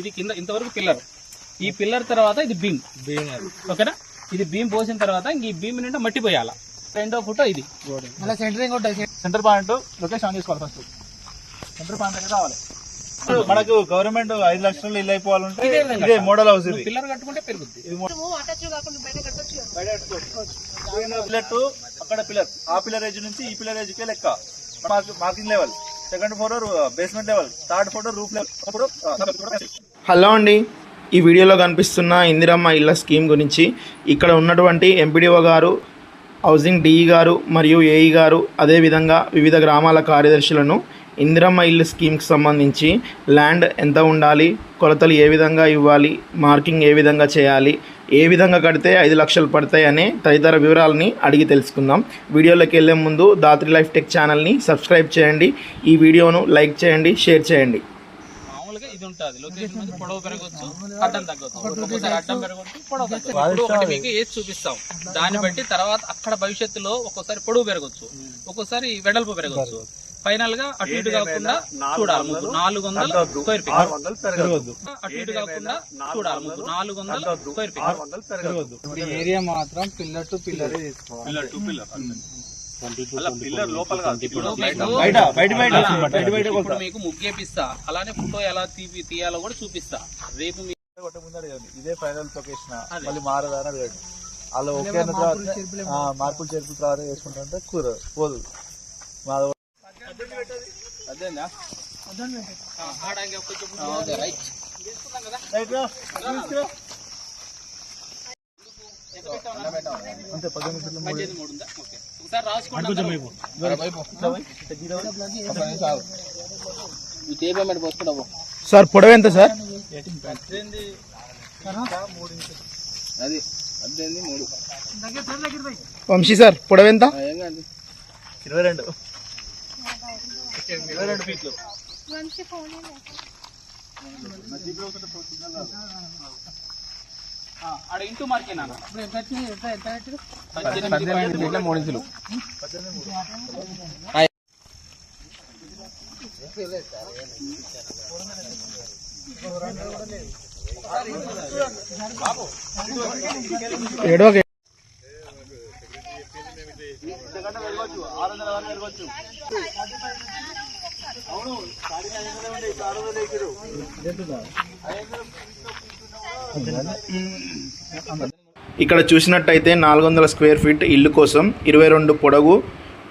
ఇది కింద ఇంతవరకు పిల్లర్. ఈ పిల్లర్ తర్వాత ఇది బీమ్ ఓకేనా? ఇది బీమ్ పోసిన తర్వాత ఇంక ఈ బీమ్ నిండా మట్టి పోయాల. రెండో ఫోటో ఇది. Centering center point location on చేసుకోవాలి ఫస్ట్ సెంటర్ పాయింట్ దగ్గర రావాలి. మనకు గవర్నమెంట్ ఐదు లక్షలు ఇల్లు అయిపోవాలంటే ఇదే మోడల్ హౌస్ ఇది. పిల్లర్ కట్టుకుంటే పెరుగుద్ది. పిల్లర్ అక్కడ పిల్లర్. ఆ పిల్లర్ ఏజ్ నుంచి ఈ పిల్లర్ ఏజ్ కే లెక్క. Marking level second floor basement level third floor roof level hello అండి. ఈ వీడియోలో కనిపిస్తున్న ఇందిరమ్మ ఇళ్ళ స్కీమ్ గురించి ఇక్కడ ఉన్నటువంటి ఎంపీడీఓ గారు హౌసింగ్ డిఈ గారు మరియు ఏఈ గారు అదేవిధంగా వివిధ గ్రామాల కార్యదర్శులను ఇందిరమ్మ ఇల్లు స్కీమ్కి సంబంధించి ల్యాండ్ ఎంత ఉండాలి కొలతలు ఏ విధంగా ఇవ్వాలి మార్కింగ్ ఏ విధంగా చేయాలి ఏ విధంగా కడితే ఐదు లక్షలు పడతాయి అనే తదితర వివరాలని అడిగి తెలుసుకుందాం. వీడియోలోకి వెళ్ళే ముందు దాత్రి లైఫ్ టెక్ ఛానల్ని సబ్స్క్రైబ్ చేయండి. ఈ వీడియోను లైక్ చేయండి షేర్ చేయండి. మామూలుగా ఇది ఉంటుంది. లొకేషన్ నుంచి పొడవు పెరగచ్చు అడ్డం తగ్గచ్చు. ఒక్కొక్కసారి అడ్డం పెరగచ్చు పొడవు తగ్గచ్చు. ఇప్పుడు ఒకటి మీకు ఏది చూపిస్తాం? దాన్ని బట్టి తర్వాత అక్కడ భవిష్యత్తులో ఒక్కోసారి పొడవు పెరగచ్చు. ఒక్కోసారి వెడల్పు పెరగచ్చు. ఫైనల్గా అటు ఇటు కాకుండా చూడాలి. ముగ్గు నాలుగు వందల స్క్వేర్ ఫీట్. అటు ఇటు కాకుండా చూడాలి. ముగ్గు నాలుగు వందల స్క్వేర్ ఫీట్. ఏరియా మాత్రం పిల్లర్ టు పిల్లర్ పిల్లర్ లోపల కాదు. ఇప్పుడు మీకు ముగ్గేపిస్తా అలానే ఫోటో ఎలా తీపి తీయాలో కూడా చూపిస్తా. రేపు మీ కొట్టే ముందు అడగండి. ఇదే ఫైనల్ లొకేషన్. మళ్ళీ మారదా అని అడగండి. వాళ్ళు ఓకే అన్న తర్వాత ఆ, మార్పులు చేర్పులు తర్వాత వేసుకుంటారంటే కూర పోదు. మా అదేనా? అంతే పద్దెనిమిది పద్దెనిమిది మూడు ఉందా? ఓకే. ఒకసారి రాసుకోండి సార్ పొడవు ఎంత సార్? అది పద్దెనిమిది మూడు. వంశీ సార్ పొడవు ఎంత? ఇరవై రెండు. రెండు ఫీట్లు ఆడ ఇంటూ మార్కేనా పద్దెనిమిది పాయింట్ మూడు ఇంచులు ఆరు వందల వరకు వెళ్ళవచ్చు ఇక్కడ చూసినట్టయితే నాలుగు వందల స్క్వేర్ ఫీట్ ఇల్లు కోసం ఇరవై రెండు పొడవు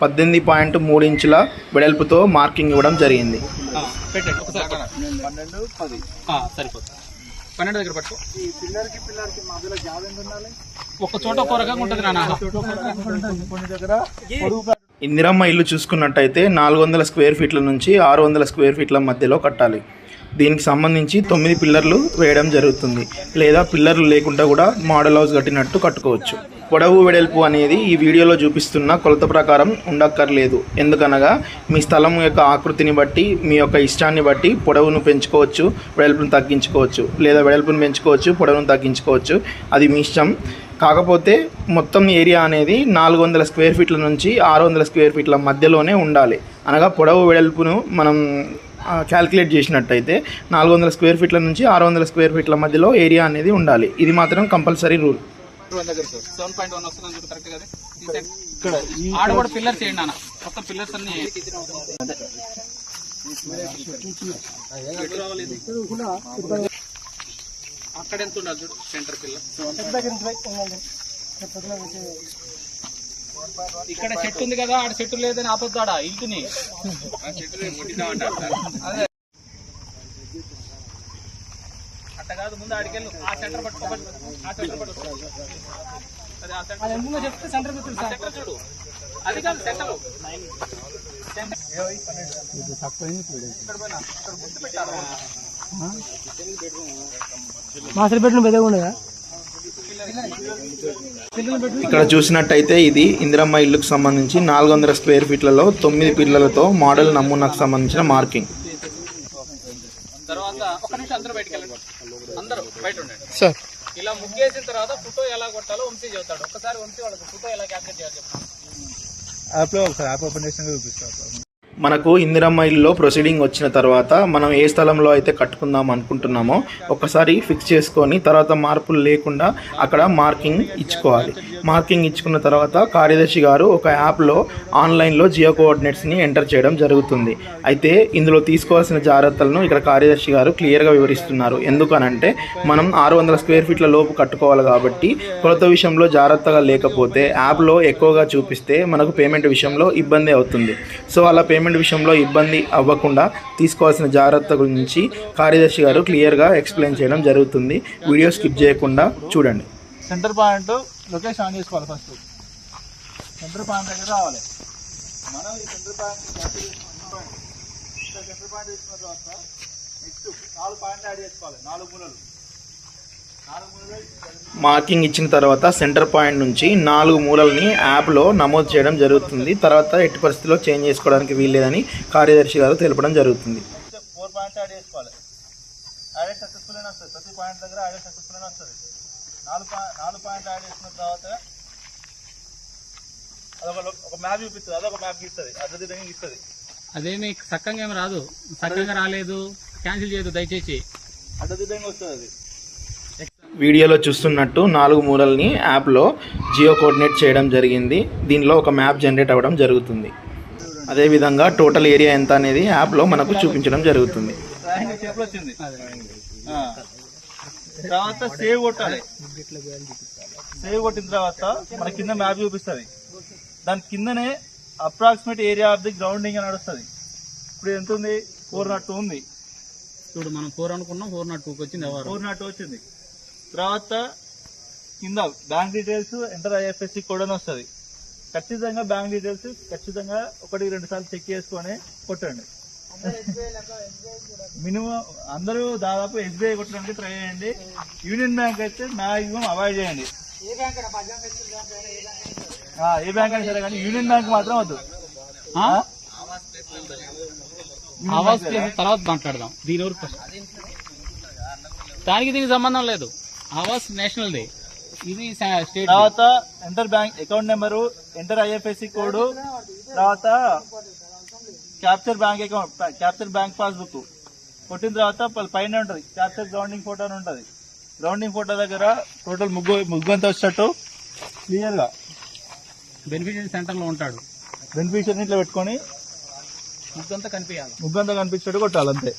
పద్దెనిమిది పాయింట్ మూడు ఇంచుల వెడల్పుతో మార్కింగ్ ఇవ్వడం జరిగింది. పన్నెండు దగ్గర పట్టుకో. ఈ పిల్లర్కి పిల్లర్కి మధ్యలో గ్యాప్ ఎంత ఉండాలి? ఒక చోట ఒక రకంగా ఉంటుంది నాన్న. కొన్ని దగ్గర పొడుగు ఇందిరమ్మ ఇల్లు చూసుకున్నట్టయితే నాలుగు వందల స్క్వేర్ ఫీట్ల నుంచి ఆరు వందల స్క్వేర్ ఫీట్ల మధ్యలో కట్టాలి. దీనికి సంబంధించి తొమ్మిది పిల్లర్లు వేయడం జరుగుతుంది. లేదా పిల్లర్లు లేకుండా కూడా మోడల్ హౌస్ కట్టినట్టు కట్టుకోవచ్చు. పొడవు వెడల్పు అనేది ఈ వీడియోలో చూపిస్తున్న కొలత ప్రకారం ఉండక్కర్లేదు. ఎందుకనగా మీ స్థలం యొక్క ఆకృతిని బట్టి మీ యొక్క ఇష్టాన్ని బట్టి పొడవును పెంచుకోవచ్చు వెడల్పును తగ్గించుకోవచ్చు లేదా వెడల్పును పెంచుకోవచ్చు పొడవును తగ్గించుకోవచ్చు. అది మీ ఇష్టం. కాకపోతే మొత్తం ఏరియా అనేది నాలుగు వందల స్క్వేర్ ఫీట్ల నుంచి ఆరు వందల స్క్వేర్ ఫీట్ల మధ్యలోనే ఉండాలి. అనగా పొడవు వెడల్పును మనం క్యాల్కులేట్ చేసినట్టయితే నాలుగు వందల స్క్వేర్ ఫీట్ల నుంచి ఆరు వందల స్క్వేర్ ఫీట్ల మధ్యలో ఏరియా అనేది ఉండాలి. ఇది మాత్రం కంపల్సరీ రూల్ పిల్లర్స్ చేయండి మొత్తం పిల్లర్స్ అన్ని అక్కడ ఎంత ఉండాలి చూడు సెంటర్ పిల్లర్ ఇక్కడ చెట్టు ఉంది కదా ఆడ చెట్టు లేదని ఆపొద్దాడా ఇంటిని అదే అట్ట కాదు ముందు ఆడికెళ్ళు. ఆ సెంటర్ పట్టుకో ఆ సెంటర్ పట్టుకో అదే ఆ సెంటర్ చెప్తే సెంటర్ సెంటర్ చూడు. అది కాదు సెంటర్. మాస్టర్ బెడ్రూమ్ పెద్దగా ఉండదా? ఇక్కడ చూసినట్టయితే ఇది ఇందిరమ్మ ఇల్లుకు సంబంధించి నాలుగు వందల స్క్వేర్ ఫీట్లలో తొమ్మిది పిల్లలతో మోడల్ నమూనాకు సంబంధించిన మార్కింగ్. తర్వాత ఒక నిమిషం అందరూ బయటకు వెళ్ళండి. అందరూ బయట ఉండండి. సార్. ఇలా ముగ్గేసిన తర్వాత ఫోటో ఎలా కొట్టాలో వంశీ చెబుతాడు. ఒకసారి వంశీ వాళ్ళకి ఫోటో ఎలా క్యాప్చర్ చేయాలి చెప్పండి. యాప్లో ఒకసారి యాప్ ఓపెన్ చేసినాక చూపిస్తాను మనకు ఇందిరమ్మ ఇల్లులో ప్రొసీడింగ్ వచ్చిన తర్వాత మనం ఏ స్థలంలో అయితే కట్టుకుందాం అనుకుంటున్నామో ఒకసారి ఫిక్స్ చేసుకొని తర్వాత మార్పులు లేకుండా అక్కడ మార్కింగ్ ఇచ్చుకోవాలి. మార్కింగ్ ఇచ్చుకున్న తర్వాత కార్యదర్శి గారు ఒక యాప్లో ఆన్లైన్లో జియో కోఆర్డినేట్స్ని ఎంటర్ చేయడం జరుగుతుంది. అయితే ఇందులో తీసుకోవాల్సిన జాగ్రత్తలను ఇక్కడ కార్యదర్శి గారు క్లియర్గా వివరిస్తున్నారు. ఎందుకనంటే మనం ఆరు వందల స్క్వేర్ ఫీట్ల లోపు కట్టుకోవాలి కాబట్టి కొలత విషయంలో జాగ్రత్తగా లేకపోతే యాప్లో ఎక్కువగా చూపిస్తే మనకు పేమెంట్ విషయంలో ఇబ్బంది అవుతుంది. సో అలా పేమెంట్ పేమెంట్ విషయంలో ఇబ్బంది అవ్వకుండా తీసుకోవాల్సిన జాగ్రత్త గురించి కార్యదర్శి గారు క్లియర్గా ఎక్స్ప్లెయిన్ చేయడం జరుగుతుంది. వీడియో స్కిప్ చేయకుండా చూడండి. సెంటర్ పాయింట్ లొకేషన్ ఆన్ చేసుకోవాలి ఫస్ట్. సెంటర్ పాయింట్ దగ్గర రావాలి. మనం ఈ సెంటర్ పాయింట్ సెంటర్ పాయింట్ తీసుకున్న తర్వాత నెక్స్ట్ నాలుగు పాయింట్లు యాడ్ చేసుకోవాలి. నాలుగు మూలలు. మార్కింగ్ ఇచ్చిన తర్వాత సెంటర్ పాయింట్ నుంచి నాలుగు మూలల్ని యాప్లో నమోదు చేయడం జరుగుతుంది. తర్వాత ఎట్టి పరిస్థితిలో చేంజ్ చేసుకోవడానికి వీల్లేదని కార్యదర్శి గారు తెలపడం జరుగుతుంది. ఫోర్ పాయింట్స్ యాడ్ చేసుకోవాలి. యాడ్ సక్సెస్ఫుల్ వస్తుంది. ప్రతి పాయింట్ దగ్గర యాడ్ సక్సెస్ఫుల్ అని వస్తుంది. నాలుగు నాలుగు పాయింట్లు యాడ్ చేసుకున్న తర్వాత అదొక లో- ఒక మ్యాప్ చూపిస్తుంది. అదొక మ్యాప్ గీస్తుంది. అదేమి సక్కంగా ఏమి రాదు. సక్కంగా రాలేదు. క్యాన్సిల్ చేయదు దయచేసి. అదే విధంగా వస్తుంది అది. వీడియోలో చూస్తున్నట్టు నాలుగు మూలల్ని యాప్లో జియో కోఆర్డినేట్ చేయడం జరిగింది. దీనిలో ఒక మ్యాప్ జనరేట్ అవ్వడం జరుగుతుంది. అదేవిధంగా టోటల్ ఏరియా ఎంత అనేది యాప్లో మనకు చూపించడం జరుగుతుంది. ట్రయాంగిల్ షేప్లో వచ్చింది ఆ. తర్వాత సేవ్ కొట్టాలి. సేవ్ కొట్టిన తర్వాత మన కింద మ్యాప్ చూపిస్తుంది. దాని కిందనే approximate area of the grounding అని నడుస్తుంది. ఇప్పుడు ఎంత ఉంది? ఫోర్ నాట్ టూ ఉంది. చూడు మనం ఫోర్ అనుకున్నాం ఫోర్ నాట్ టూకి వచ్చింది ఎవరు? ఫోర్ నాట్ వచ్చింది. తర్వాత కింద bank details enter IFSC code అని వస్తుంది. ఖచ్చితంగా బ్యాంక్ డీటెయిల్స్ ఖచ్చితంగా ఒకటి రెండు సార్లు చెక్ చేసుకొని కొట్టండి. మినిమం అందరూ దాదాపు ఎస్బీఐ కొట్టడానికి ట్రై చేయండి. యూనియన్ బ్యాంక్ అయితే మాక్సిమం అవాయిడ్ చేయండి. ఆ, ఏ బ్యాంక్ అయినా సరే కానీ యూనియన్ బ్యాంక్ మాత్రం వద్దు. తర్వాత మాట్లాడదాం. దీని వరకు. దానికి దీనికి సంబంధం లేదు. ఆవాస్ నేషనల్ దే ఇది స్టేట్ తర్వాత enter bank account number enter IFSC code తర్వాత capture bank account capture bank passbook. కొట్టిన తర్వాత పైన ఉంటది. క్యాప్చర్ గ్రౌండింగ్ ఫోటో అని ఉంటది. గ్రౌండింగ్ ఫోటో దగ్గర టోటల్ ముగ్గు ముగ్గు అంతా వచ్చేటట్టు క్లియర్గా బెనిఫిషియరీ సెంటర్లో ఉంటాడు. బెనిఫిషియర్ ఇట్లా పెట్టుకొని ముద్దంతా కనిపించాలి. ముగ్గు అంతా కనిపించేటట్టు కొట్టాలి అంతే.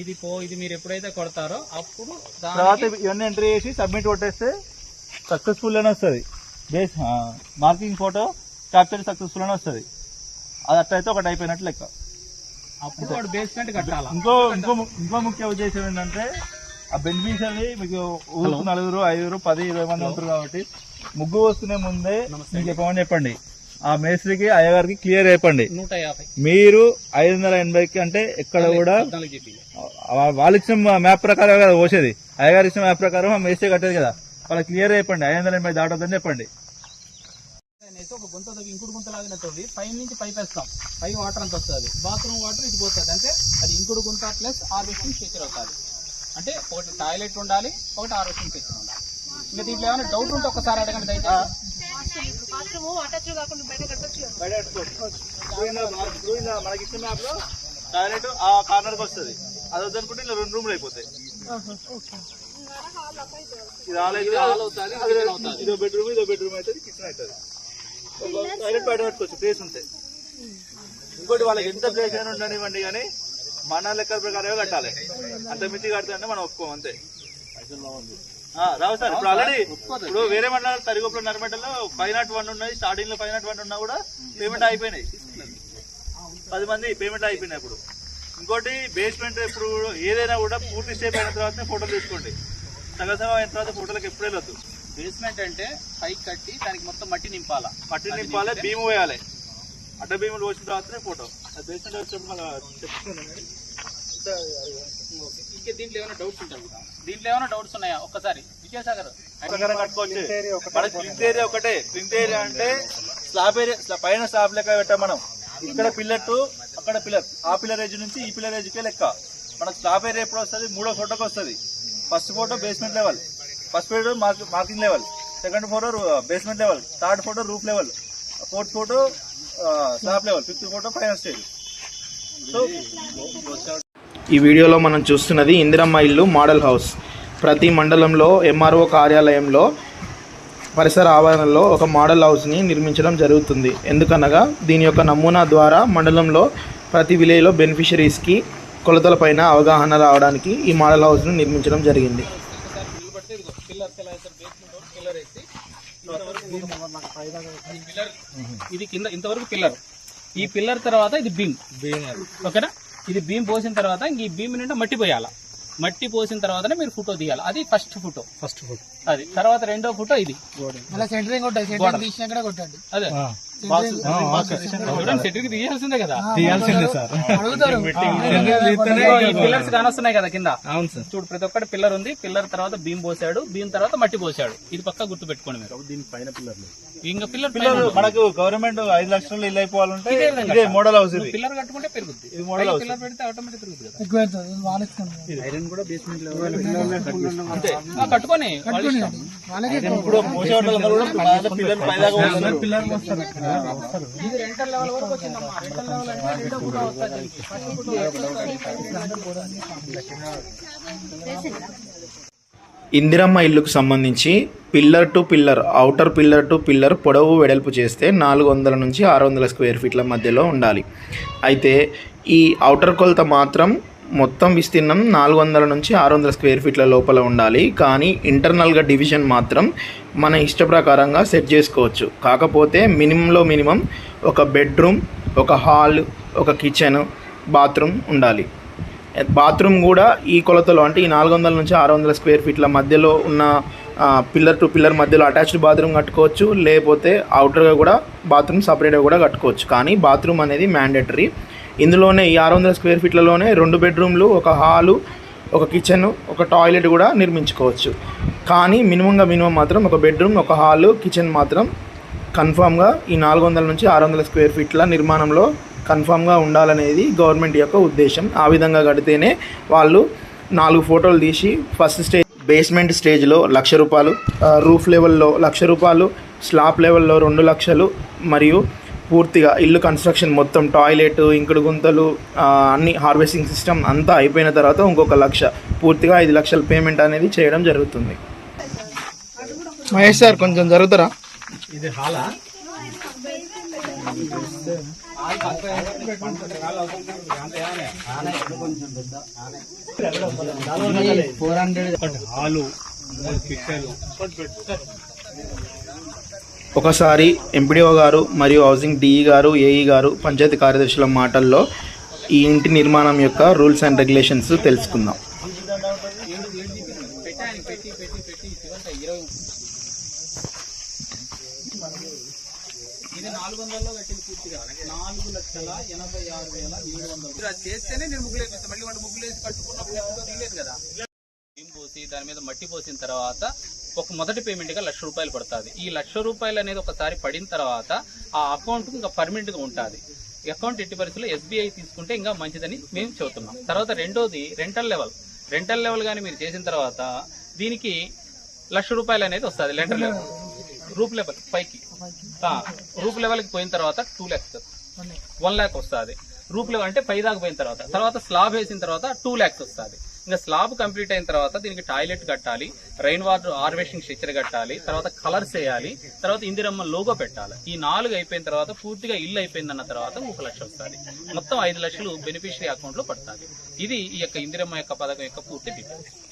ఇది పో ఇది మీరు ఎప్పుడైతే కొడతారో అప్పుడు తర్వాత ఇవన్నీ ఎంట్రీ చేసి సబ్మిట్ కొట్టేస్తే సక్సెస్ఫుల్ అని వస్తుంది. Base marking photo capture successful అని వస్తుంది. అది అట్లయితే ఒకటి అయిపోయినట్టు లెక్క. అప్పుడు వాడు బేస్మెంట్ కట్టాలా? ఇంకో ఇంకో ఇంకో ముఖ్య ఉద్దేశం ఏంటంటే ఆ బెనిఫిషియరీ మీకు ఊరుకు నలుగురు ఐదుగురు పది ఇరవై మంది ఉంటారు కాబట్టి ముగ్గు వస్తునే ముందే మీకు చెప్పమని చెప్పండి. ఆ మేస్త్రికి అయ్యగారికి క్లియర్ యాభై. మీరు ఐదు వందల ఎనభైకి అంటే ఎక్కడ కూడా వాళ్ళు ఇచ్చిన మ్యాప్ ప్రకారం కదా పోసేది. అయ్యగారు ఇచ్చిన మ్యాప్ ప్రకారం ఆ మేస్త్రి కట్టేది కదా. వాళ్ళకి క్లియర్ చెప్పండి ఐదు వందల ఎనభై దాటొద్దని చెప్పండి. అయితే ఒక గుంత ఇంకుడు గుంత లాగిన తవ్వి పై నుంచి పైప్ వేస్తాం. పై వాటర్ అంత వస్తుంది. బాత్రూమ్ వాటర్ ఇది పోతుంది. అంటే అది ఇంకుడు గుంత ప్లస్ హార్వెస్టింగ్ ఫీచర్ అవుతుంది అంటే ఒకటి టాయిలెట్ ఉండాలి ఒకటి హార్వెస్టింగ్ ఫీచర్ ఉండాలి. ఇంకా దీంట్లో ఏమైనా డౌట్ ఉంటే ఒకసారి అడగండి దయచేసి. బాత్రూమ్ అటాచ్ కాకుండా బయట కట్టొచ్చు మనకి ఇచ్చిన మ్యాప్లో టాయిలెట్ ఆ కార్నర్కి వస్తుంది. అది వద్దనుకుంటే ఇలా రెండు రూమ్లు అయిపోతాయి. ఇది హాల్ అయితే అది- ఇదో బెడ్రూమ్ ఇదో బెడ్రూమ్ అయితే కిచెన్ అవుతుంది. టాయిలెట్ బయట పెట్టుకోవచ్చు ప్లేస్ ఉంటే. ఇంకోటి వాళ్ళకి ఎంత ప్లేస్ అయినా ఉండనివ్వండి కానీ మన లెక్కల ప్రకారమే కట్టాలి. అంత మితి కడితే మనం ఒప్పుకోం అంతే. రావు సార్ ఇప్పుడు ఆల్రెడీ ఇప్పుడు వేరే మండలాలు తరిగొప్పల నరమెటలో ఫైవ్ నాట్ వన్ ఉన్నది స్టార్టింగ్లో ఫైవ్ నాట్ వన్ ఉన్నా కూడా పేమెంట్ అయిపోయినాయి. పది మంది పేమెంట్ అయిపోయినాయి ఇప్పుడు ఇంకోటి బేస్మెంట్ ఇప్పుడు ఏదైనా కూడా పూర్తి స్టేప్ అయిన తర్వాత ఫోటోలు తీసుకోండి. సగం సగం అయిన తర్వాత ఫోటోలకు ఎప్పుడు వెళ్ళొద్దు. బేస్మెంట్ అంటే పైకి కట్టి దానికి మొత్తం మట్టి నింపాలా? మట్టి నింపాలి భీము వేయాలి. అడ్డ భీములు వచ్చిన తర్వాతనే ఫోటో బేస్మెంట్ వచ్చినప్పుడు మళ్ళీ చెప్తున్నాను ఇంకా దీంట్లో ఏమైనా డౌట్స్ ఉంటాయి దీంట్లో ఏమైనా డౌట్స్ ఉన్నాయా? ఒక్కసారి. విజయసాగర్ ప్రింట్ ఏరియా ఒకటే ప్రింట్ ఏరియా అంటే స్లాబ్ ఏరియా పైన స్లాబ్ లెక్క పెట్టాం మనం. ఇక్కడ పిల్లర్ టు అక్కడ పిల్లర్ ఆ పిల్లర్ ఏజ్ నుంచి ఈ పిల్లర్ ఏజ్కే లెక్క. మనకు స్లాబ్ ఏరియా ఎప్పుడు వస్తుంది? మూడో ఫోటోకి వస్తుంది. First photo basement level first photo marking level second photo basement level third photo roof level fourth photo slab level fifth photo final stage so ఈ వీడియోలో మనం చూస్తున్నది ఇందిరమ్మ ఇల్లు మోడల్ హౌస్. ప్రతి మండలంలో ఎంఆర్ఓ కార్యాలయంలో పరిసర ఆవరణలో ఒక మోడల్ హౌస్ని నిర్మించడం జరుగుతుంది. ఎందుకనగా దీని యొక్క నమూనా ద్వారా మండలంలో ప్రతి విలేజ్లో బెనిఫిషరీస్కి కొలతలపైన అవగాహన రావడానికి ఈ మోడల్ హౌస్ను నిర్మించడం జరిగింది. ఇది కింద ఇంతవరకు పిల్లర్. ఈ పిల్లర్ తర్వాత ఇది బీమ్. ఓకేనా? ఇది బీమ్ పోసిన తర్వాత ఇంక ఈ బీమ్ నిండా మట్టి పోయాల. మట్టి పోసిన తర్వాతనే మీరు ఫోటో తీయాలి. అది ఫస్ట్ ఫోటో. First photo. అది తర్వాత రెండో ఫోటో ఇది. అదే. తీయాల్సిందే అడుగుతారు. పిల్లర్స్ కానొస్తున్నాయి కదా కింద. అవును సార్. చూడు ప్రతి ఒక్కటి పిల్లర్ ఉంది. పిల్లర్ తర్వాత బీమ్ పోసాడు బీమ్ తర్వాత మట్టి పోసాడు ఇది పక్క గుర్తు పెట్టుకోండి మీరు దీని పైన పిల్లర్ ఇంకా పిల్లర్ పిల్లలు మనకు గవర్నమెంట్ ఐదు లక్షలు ఇల్లు అయిపోవాలంటే ఇదే మోడల్ హౌస్ ఇది. పిల్లర్ కట్టుకుంటే పెరుగుద్ది. ఇది మోడల్ హౌస్ పిల్లర్ పెడితే ఆటోమేటిక్ పెరుగుద్ది కదా. ఎక్కువ అవుతుంది వాళ్ళకి ఆ, కట్టుకొని. వాళ్ళకి ఇప్పుడు పిల్లలు పైదాకా వస్తున్నారు ఇది రెంటల్ లెవెల్ వరకు వచ్చిందమ్మా రెంటల్ లెవెల్ అంటే రెండో వస్తుంది దీనికి. ఫస్ట్ ఇందిరమ్మ ఇల్లుకు సంబంధించి pillar to pillar outer pillar to pillar పొడవు వెడల్పు చేస్తే నాలుగు వందల నుంచి ఆరు వందల స్క్వేర్ ఫీట్ల మధ్యలో ఉండాలి అయితే ఈ అవుటర్ కొలత మాత్రం మొత్తం విస్తీర్ణం నాలుగు వందల నుంచి ఆరు వందల స్క్వేర్ ఫీట్ల లోపల ఉండాలి. కానీ ఇంటర్నల్గా డివిజన్ మాత్రం మన ఇష్ట ప్రకారంగా సెట్ చేసుకోవచ్చు. కాకపోతే మినిమంలో మినిమం ఒక బెడ్రూమ్ ఒక హాల్ ఒక కిచెన్ బాత్రూమ్ ఉండాలి. బాత్రూమ్ కూడా ఈ కొలతలో అంటే ఈ నాలుగు వందల నుంచి ఆరు వందల స్క్వేర్ ఫీట్ల మధ్యలో ఉన్న పిల్లర్ టు పిల్లర్ మధ్యలో అటాచ్డ్ బాత్రూమ్ కట్టుకోవచ్చు. లేకపోతే అవుటర్గా కూడా బాత్రూమ్ సపరేట్గా కూడా కట్టుకోవచ్చు. కానీ బాత్రూమ్ అనేది మ్యాండేటరీ ఇందులోనే ఈ ఆరు వందల స్క్వేర్ ఫీట్లలోనే రెండు బెడ్రూమ్లు ఒక హాలు ఒక కిచెన్ ఒక టాయిలెట్ కూడా నిర్మించుకోవచ్చు. కానీ మినిమంగా మినిమం మాత్రం ఒక బెడ్రూమ్ ఒక హాలు కిచెన్ మాత్రం కన్ఫామ్గా ఈ నాలుగు వందల నుంచి ఆరు వందల స్క్వేర్ ఫీట్ల నిర్మాణంలో కన్ఫామ్గా ఉండాలనేది గవర్నమెంట్ యొక్క ఉద్దేశం. ఆ విధంగా కడితేనే వాళ్ళు నాలుగు ఫోటోలు తీసి ఫస్ట్ స్టేజ్ బేస్మెంట్ స్టేజ్లో లక్ష రూపాయలు రూఫ్ లెవెల్లో లక్ష రూపాయలు స్లాబ్ లెవెల్లో రెండు లక్షలు మరియు పూర్తిగా ఇల్లు కన్స్ట్రక్షన్ మొత్తం టాయిలెట్ ఇంకుడు గుంతలు అన్ని హార్వెస్టింగ్ సిస్టమ్ అంతా అయిపోయిన తర్వాత ఇంకొక లక్ష పూర్తిగా ఐదు లక్షల పేమెంట్ అనేది చేయడం జరుగుతుంది. మహేష్ సార్ కొంచెం జరుగుతారా? ఒకసారి ఎంపీడీఓ గారు మరియు హౌసింగ్ డిఈ గారు ఏఈ గారు పంచాయతీ కార్యదర్శుల మాటల్లో ఈ ఇంటి నిర్మాణం యొక్క రూల్స్ అండ్ రెగ్యులేషన్స్ తెలుసుకుందాం. పెట్టాను పెట్టి పెట్టి పెట్టి చివరికి ఇరవై ఇది నాలుగు వందలలో కట్టింది పూర్తిగా నాలుగు లక్షల ఎనభై ఆరు వేల ఏడు వందలు మీరు అది చేస్తేనే నేను ముగ్గులు వేపిస్తాను మళ్ళీ వాడు ముగ్గులు వేసి కట్టుకున్నప్పుడు ఎప్పుడో తీయలేదు కదా. బియ్యం పోసి? దాని మీద మట్టి పోసిన తర్వాత ఒక మొదటి పేమెంట్గా లక్ష రూపాయలు పడుతుంది. ఈ లక్ష రూపాయలు అనేది ఒకసారి పడిన తర్వాత ఆ అకౌంట్ ఇంకా పర్మనెంట్గా ఉంటుంది. అకౌంట్ ఎట్టి పరిస్థితుల్లో ఎస్బీఐ తీసుకుంటే ఇంకా మంచిదని మేము చెబుతున్నాం. తర్వాత రెండోది రెంటల్ లెవెల్ రెంటల్ లెవెల్ కానీ మీరు చేసిన తర్వాత దీనికి లక్ష రూపాయలు అనేది వస్తుంది రెంటల్ లెవెల్ రూప్ లెవెల్ పైకి. రూప్ లెవెల్కి పోయిన తర్వాత టూ ల్యాక్స్ వన్ ల్యాక్ వస్తుంది. రూప్ లెవెల్ అంటే పై దాకా పోయిన తర్వాత. తర్వాత స్లాబ్ వేసిన తర్వాత టూ ల్యాక్స్ వస్తుంది. ఇంకా స్లాబ్ కంప్లీట్ అయిన తర్వాత దీనికి టాయిలెట్ కట్టాలి రైన్ వాటర్ హార్వెస్టింగ్ స్ట్రక్చర్ కట్టాలి తర్వాత కలర్స్ వేయాలి తర్వాత ఇందిరమ్మ లోగో పెట్టాలి. ఈ నాలుగు అయిపోయిన తర్వాత పూర్తిగా ఇల్లు అయిపోయిందన్న తర్వాత ఒక లక్ష వస్తుంది. మొత్తం ఐదు లక్షలు బెనిఫిషరీ అకౌంట్లో పడుతుంది. ఇది ఈ యొక్క ఇందిరమ్మ యొక్క పథకం యొక్క పూర్తి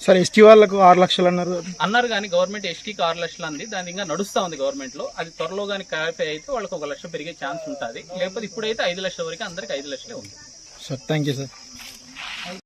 సార్ ఎస్టీ వాళ్ళకు ఆరు లక్షలు అన్నారు అన్నారు కానీ గవర్నమెంట్ ఎస్టీకి ఆరు లక్షలు అంది. దాని ఇంకా నడుస్తా ఉంది గవర్నమెంట్లో. అది త్వరలో కానీ క్లారిఫై అయితే వాళ్ళకి ఒక లక్ష పెరిగే ఛాన్స్ ఉంటుంది. లేకపోతే ఇప్పుడైతే ఐదు లక్షల వరకు అందరికి ఐదు లక్షలే ఉంది. Sir thank you sir